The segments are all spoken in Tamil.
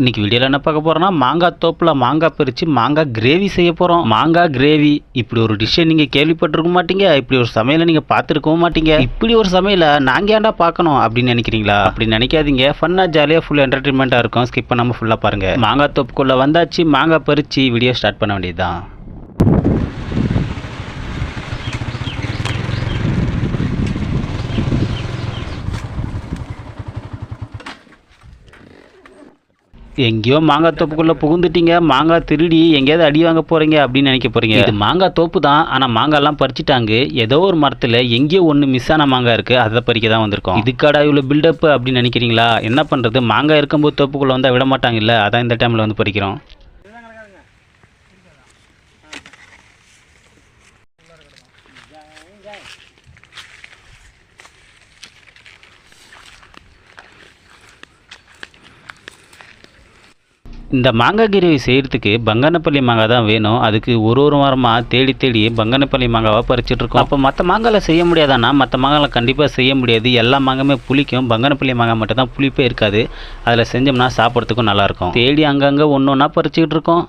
இன்னைக்கு வீடியோவில் என்ன பார்க்க போகிறோம்னா மாங்காய் தோப்பில் மாங்காய் பறித்து மாங்காய் கிரேவி செய்ய போகிறோம் மாங்காய் கிரேவி இப்படி ஒரு டிஷ்ஷை நீங்கள் கேள்விப்பட்டிருக்க மாட்டீங்க. இப்படி ஒரு சமையலை நீங்கள் பார்த்துருக்கவும் மாட்டீங்க. இப்படி ஒரு சமையலை நாங்கள் ஏன்டா பார்க்கணும் அப்படின்னு நினைக்கிறீங்களா? அப்படி நினைக்காதீங்க. ஃபன்னாக ஜாலியாக ஃபுல் என்டர்டைன்மெண்ட்டாக இருக்கும். ஸ்கிப் பண்ணாமல் ஃபுல்லாக பாருங்கள் மாங்காய் தோப்புக்குள்ளே வந்தாச்சு மாங்காய் பறித்து வீடியோ ஸ்டார்ட் பண்ண வேண்டியதுதான். எங்கேயோ மாங்காய் தோப்புக்குள்ளே புகுந்துட்டீங்க மாங்காய் திருடி எங்கேயாவது அடி வாங்க போகிறீங்க அப்படின்னு நினைக்க போகிறீங்க இது மாங்காய் தோப்பு தான் ஆனால் மாங்காய்லாம் பறிச்சிட்டாங்க. ஏதோ ஒரு மரத்தில் எங்கேயோ ஒன்று மிஸ் ஆன மாங்காய் இருக்குது அதை பறிக்க தான் வந்திருக்கோம். இதுக்காடா இவ்வளோ பில்டப் அப்படின்னு நினைக்கிறீங்களா? என்ன பண்ணுறது மாங்காய் இருக்கும்போது தோப்புக்குள்ளே வந்தால் விட மாட்டாங்கல்ல அதான் இந்த டைமில் வந்து பறிக்கிறோம். இந்த மாங்காய் கிரேவி செய்கிறதுக்கு பங்கனப்பள்ளி மாங்காய் தான் வேணும். அதுக்கு ஒரு ஒரு வாரமாக தேடி தேடி பங்கனப்பள்ளி மாங்காவை பறிச்சிட்ருக்கோம் அப்போ மற்ற மாங்காயில் செய்ய முடியாதானா மற்ற மாங்காயில் கண்டிப்பாக செய்ய முடியாது. எல்லா மாங்காயுமே புளிக்கும். பங்கனப்பள்ளி மாங்காய் மட்டும் தான் புளிப்பே இருக்காது. அதில் செஞ்சோம்னா சாப்பிட்றதுக்கும் நல்லாயிருக்கும் தேடி அங்கங்கே ஒன்று ஒன்றா பறிச்சிக்கிட்டு இருக்கோம்.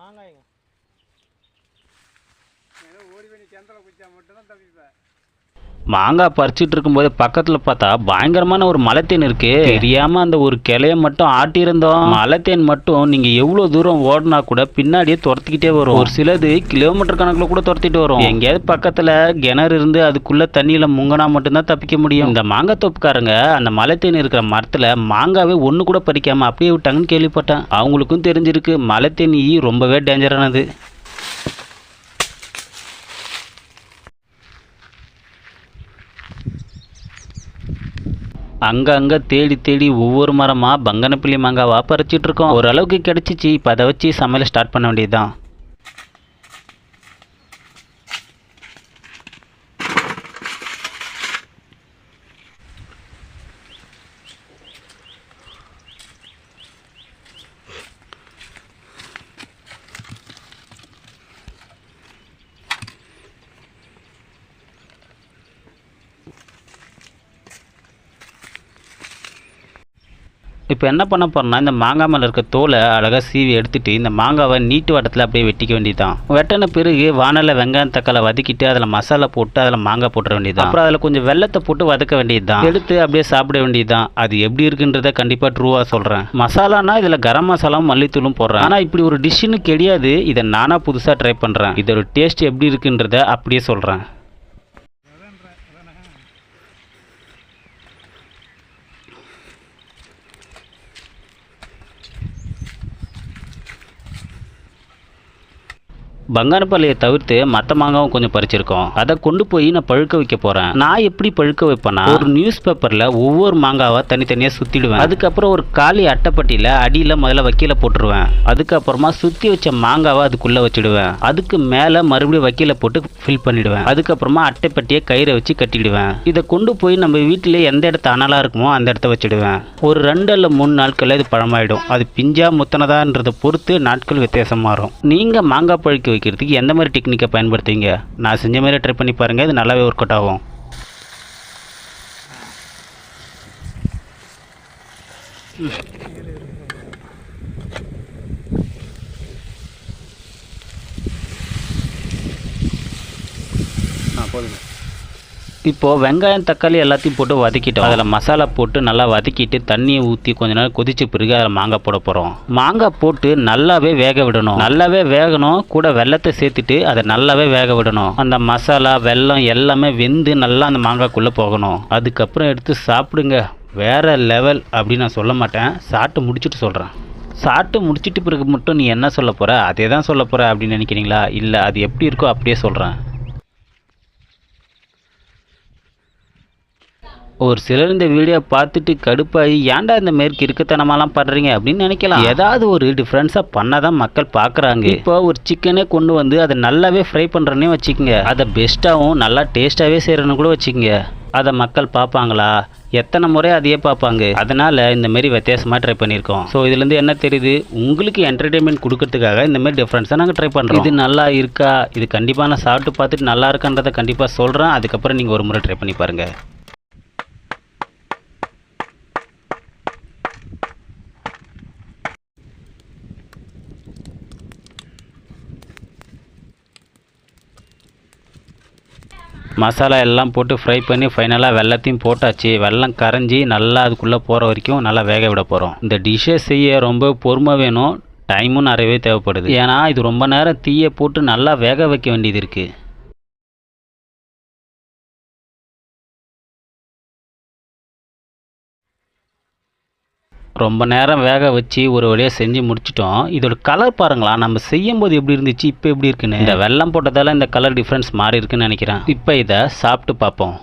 மாங்காய் ஓடி பண்ணி செந்தலை குச்சா மட்டும்தான் தப்பிப்பேன் மாங்காய் பறிச்சுட்டு இருக்கும்போது பக்கத்தில் பார்த்தா பயங்கரமான ஒரு மலைத்தேன் இருக்கு. தெரியாம அந்த ஒரு கிளைய மட்டும் ஆட்டியிருந்தோம். மலைத்தேன் மட்டும் நீங்க எவ்வளவு தூரம் ஓடினா கூட பின்னாடியே துரத்திக்கிட்டே வரும். ஒரு சிலது கிலோமீட்டர் கணக்கில் கூட துரத்திட்டு வரும். எங்கேயாவது பக்கத்துல கிணறு இருந்து அதுக்குள்ள தண்ணியில முங்கினா மட்டும்தான் தப்பிக்க முடியும். இந்த மாங்காய் தோப்புக்காரங்க அந்த மலைத்தேன் இருக்கிற மரத்துல மாங்காவே ஒண்ணு கூட பறிக்காம அப்படியே விட்டாங்கன்னு கேள்விப்பட்டேன். அவங்களுக்கும் தெரிஞ்சிருக்கு மலைத்தேன் ரொம்பவே டேஞ்சரானது அங்கங்கே தேடி தேடி ஒவ்வொரு மரமாக பங்கனப்பள்ளி மாங்காவாக பறிச்சிட்டுருக்கோம் ஓரளவுக்கு கிடச்சிச்சு. இப்போ அதை வச்சு சமையல் ஸ்டார்ட் பண்ண வேண்டியதுதான். இப்போ என்ன பண்ண போகிறோம்னா இந்த மாங்காய் மேலே இருக்க தோலை அழகாக சீவி எடுத்துகிட்டு இந்த மாங்காவை நீட்டு வட்டத்தில் அப்படியே வெட்டிக்க வேண்டியதுதான். வெட்டின பிறகு வானலில் வெங்காயம் தக்காளி வதக்கிட்டு அதில் மசாலா போட்டு அதில் மாங்காய் போட்டுற வேண்டியது அப்புறம் அதில் கொஞ்சம் வெள்ளத்தை போட்டு வதக்க வேண்டியதுதான். எடுத்து அப்படியே சாப்பிட வேண்டியதுதான். அது எப்படி இருக்குன்றத கண்டிப்பாக ட்ரூவாக சொல்கிறேன் மசாலானா இதில் கரம் மசாலாவும் மல்லித்தூளும் போடுறேன். ஆனால் இப்படி ஒரு டிஷ்ஷுன்னு கிடையாது. இதை நானாக புதுசாக ட்ரை பண்ணுறேன் இதோட டேஸ்ட் எப்படி இருக்குன்றத அப்படியே சொல்கிறேன் பங்காரப்பள்ளியை தவிர்த்து மற்ற மாங்காவும் கொஞ்சம் பறிச்சிருக்கோம். அதை கொண்டு போய் நான் பழுக்க வைக்க போறேன். நான் எப்படி பழுக்க வைப்பேன்னா ஒரு நியூஸ் பேப்பர்ல ஒவ்வொரு மாங்காவை தனித்தனியா சுத்திடுவேன். அதுக்கப்புறம் ஒரு காலி அட்டைப்பட்டியில அடியில முதல்ல வக்கீல போட்டுருவேன். அதுக்கப்புறமா சுத்தி வச்ச மாங்காவை அதுக்குள்ள வச்சிடுவேன். அதுக்கு மேல மறுபடியும் வக்கீல போட்டு ஃபில் பண்ணிடுவேன். அதுக்கப்புறமா அட்டைப்பட்டியை கயிறை வச்சு கட்டிடுவேன். இதை கொண்டு போய் நம்ம வீட்டில் எந்த இடத்த அனலா இருக்குமோ அந்த இடத்த வச்சிடுவேன். ஒரு ரெண்டு அல்ல மூணு நாட்கள்ல இது பழமாயிடும். அது பிஞ்சா முத்தனதான்றதை பொறுத்து நாட்கள் வித்தியாசம் மாறும். நீங்க மாங்காய் பழுக்க வைக்கிறதுக்கு எந்த மாதிரி டெக்னிக்கை பயன்படுத்துவீங்க? நான் செஞ்ச மாதிரி ட்ரை பண்ணி பாருங்க இது நல்லாவே ஒர்க் அவுட் ஆகும் போதுங்க. இப்போது வெங்காயம் தக்காளி எல்லாத்தையும் போட்டு வதக்கிட்டோம். அதில் மசாலா போட்டு நல்லா வதக்கிட்டு தண்ணியை ஊற்றி கொஞ்ச நேரம் கொதிச்ச பிறகு அதில் மாங்காய் போட போகிறோம் மாங்காய் போட்டு நல்லாவே வேக விடணும். நல்லாவே வேகணும். கூட வெள்ளத்தை சேர்த்துட்டு அதை நல்லாவே வேக விடணும். அந்த மசாலா வெல்லம் எல்லாமே வெந்து நல்லா அந்த மாங்காய்க்குள்ளே போகணும். அதுக்கப்புறம் எடுத்து சாப்பிடுங்க. வேறு லெவல் அப்படின்னு நான் சொல்ல மாட்டேன். சாப்பிட்டு முடிச்சுட்டு சொல்கிறேன் சாப்பிட்டு முடிச்சிட்டு பிறகு மட்டும் நீ என்ன சொல்ல போகிற அதே தான் சொல்ல போகிற அப்படின்னு நினைக்கிறீங்களா? இல்லை அது எப்படி இருக்கோ அப்படியே சொல்கிறேன் ஒரு சிலர் இந்த வீடியோ பார்த்துட்டு கடுப்பாகி ஏன்டா இந்த மேற்கு இருக்கத்தனமாலாம் பண்ணுறீங்க அப்படின்னு நினைக்கலாம். ஏதாவது ஒரு டிஃப்ரென்ஸாக பண்ணால் தான் மக்கள் பார்க்குறாங்க. இப்போ ஒரு சிக்கனே கொண்டு வந்து அதை நல்லாவே ஃப்ரை பண்ணுறேன்னே வச்சுக்கோங்க. அதை பெஸ்ட்டாகவும் நல்லா டேஸ்ட்டாகவே செய்கிறேன்னு கூட வச்சுக்கோங்க. அதை மக்கள் பார்ப்பாங்களா? எத்தனை முறை அதையே பார்ப்பாங்க. அதனால இந்த மாதிரி வித்தியாசமாக ட்ரை பண்ணியிருக்கோம். ஸோ இதுலேருந்து என்ன தெரியுது? உங்களுக்கு என்டர்டெயின்மெண்ட் கொடுக்கறதுக்காக இந்த மாதிரி டிஃப்ரென்ஸாக நாங்கள் ட்ரை பண்ணுறோம் இது நல்லா இருக்கா? இது கண்டிப்பாக நான் சாப்பிட்டு பார்த்துட்டு நல்லா இருக்கான்றதை கண்டிப்பாக சொல்கிறேன் அதுக்கப்புறம் நீங்கள் ஒரு முறை ட்ரை பண்ணி பாருங்கள் மசாலா எல்லாம் போட்டு ஃப்ரை பண்ணி ஃபைனலாக வெள்ளத்தையும் போட்டாச்சு. வெள்ளம் கரைஞ்சி நல்லா அதுக்குள்ளே போகிற வரைக்கும் நல்லா வேக விட போகிறோம் இந்த டிஷ்ஷை செய்ய ரொம்ப பொறுமை வேணும். டைமும் நிறையவே தேவைப்படுது. ஏன்னா இது ரொம்ப நேரம் தீயை போட்டு நல்லா வேக வைக்க வேண்டியது இருக்குது ரொம்ப நேரம் வேக வச்சு ஒரு வழியாக செஞ்சு முடிச்சிட்டோம். இதோட கலர் பாருங்களா நம்ம செய்யும் போது எப்படி இருந்துச்சு இப்போ எப்படி இருக்குன்னு? இந்த வெள்ளம் போட்டதால இந்த கலர் டிஃப்ரென்ஸ் மாறி இருக்குன்னு நினைக்கிறேன். இப்போ இதை சாப்பிட்டு பார்ப்போம்.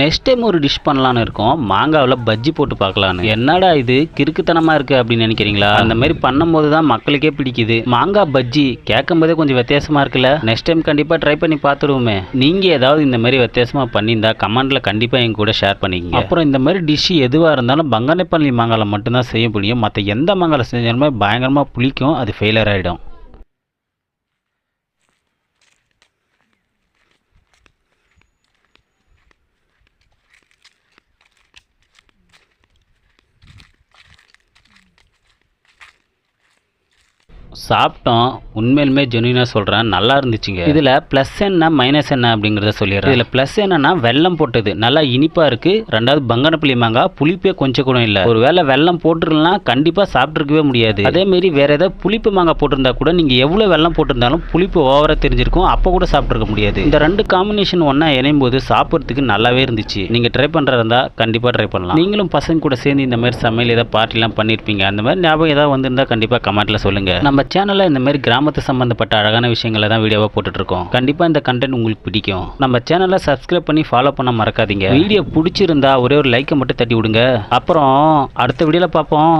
நெக்ஸ்ட் டைம் ஒரு டிஷ் பண்ணலான்னு இருக்கோம். மாங்காவில் பஜ்ஜி போட்டு பார்க்கலான்னு என்னடா இது? கிறுக்குத்தனமாக இருக்குது அப்படின்னு நினைக்கிறீங்களா? அந்த மாதிரி பண்ணும்போது தான் மக்களுக்கே பிடிக்குது. மாங்காய் பஜ்ஜி கேட்கும் போதே கொஞ்சம் வித்தியாசமாக இருக்குல்ல? நெக்ஸ்ட் டைம் கண்டிப்பாக ட்ரை பண்ணி பார்த்துருவோமே. நீங்கள் ஏதாவது இந்த மாதிரி வித்தியாசமாக பண்ணியிருந்தா கமெண்ட்டில் கண்டிப்பாக எங்க கூட ஷேர் பண்ணிக்கங்க. அப்புறம் இந்த மாதிரி டிஷ் எதுவாக இருந்தாலும் பங்கனப்பள்ளி மாங்காயில் மட்டும்தான் செய்ய முடியும். மற்ற எந்த மாங்காயில் செஞ்சாலுமே பயங்கரமாக புளிக்கும் அது ஃபெயிலர் ஆகிடும் சாப்பிட்டோம். உண்மையிலுமே ஜெனுவினாக சொல்கிறேன் நல்லா இருந்துச்சுங்க. இதில் ப்ளஸ் என்ன மைனஸ் என்ன அப்படிங்கிறத சொல்லிடுறேன். இதில் ப்ளஸ் என்னன்னா வெல்லம் போட்டது. நல்லா இனிப்பாக இருக்குது ரெண்டாவது பங்கனப்பள்ளி மாங்காய். புளிப்பே கொஞ்சம் கூட இல்லை. ஒருவேளை வெல்லம் போட்டுருலாம் கண்டிப்பாக சாப்பிட்ருக்கவே முடியாது. அதேமாரி வேறு ஏதாவது புளிப்பு மாங்காய் போட்டிருந்தா கூட நீங்கள் எவ்வளோ வெல்லம் போட்டிருந்தாலும் புளிப்பு ஓவராக தெரிஞ்சிருக்கும். அப்போ கூட சாப்பிட்ருக்க முடியாது. இந்த ரெண்டு காம்பினேஷன் ஒன்றா இணையும் போது சாப்பிட்றதுக்கு நல்லாவே இருந்துச்சு. நீங்கள் ட்ரை பண்ணுறதா கண்டிப்பாக ட்ரை பண்ணலாம். நீங்களும் பசங்க கூட சேர்ந்து இந்த மாதிரி சமையல் ஏதாவது பார்ட்டிலாம் பண்ணியிருப்பீங்க அந்த மாதிரி ஞாபகம் ஏதாவது வந்திருந்தா கண்டிப்பாக கமெண்ட்டில் சொல்லுங்கள் நம்ம சேனலில் இந்த மாதிரி கிராமத்து சம்மந்தப்பட்ட அழகான விஷயங்களை தான் வீடியோவாக போட்டுட்ருக்கோம். கண்டிப்பாக இந்த கண்டென்ட் உங்களுக்கு பிடிக்கும். நம்ம சேனலை சப்ஸ்கிரைப் பண்ணி ஃபாலோ பண்ண மறக்காதீங்க. வீடியோ பிடிச்சிருந்தா ஒரே ஒரு லைக்கை மட்டும் தட்டி விடுங்க. அப்புறம் அடுத்த வீடியோவில் பார்ப்போம்.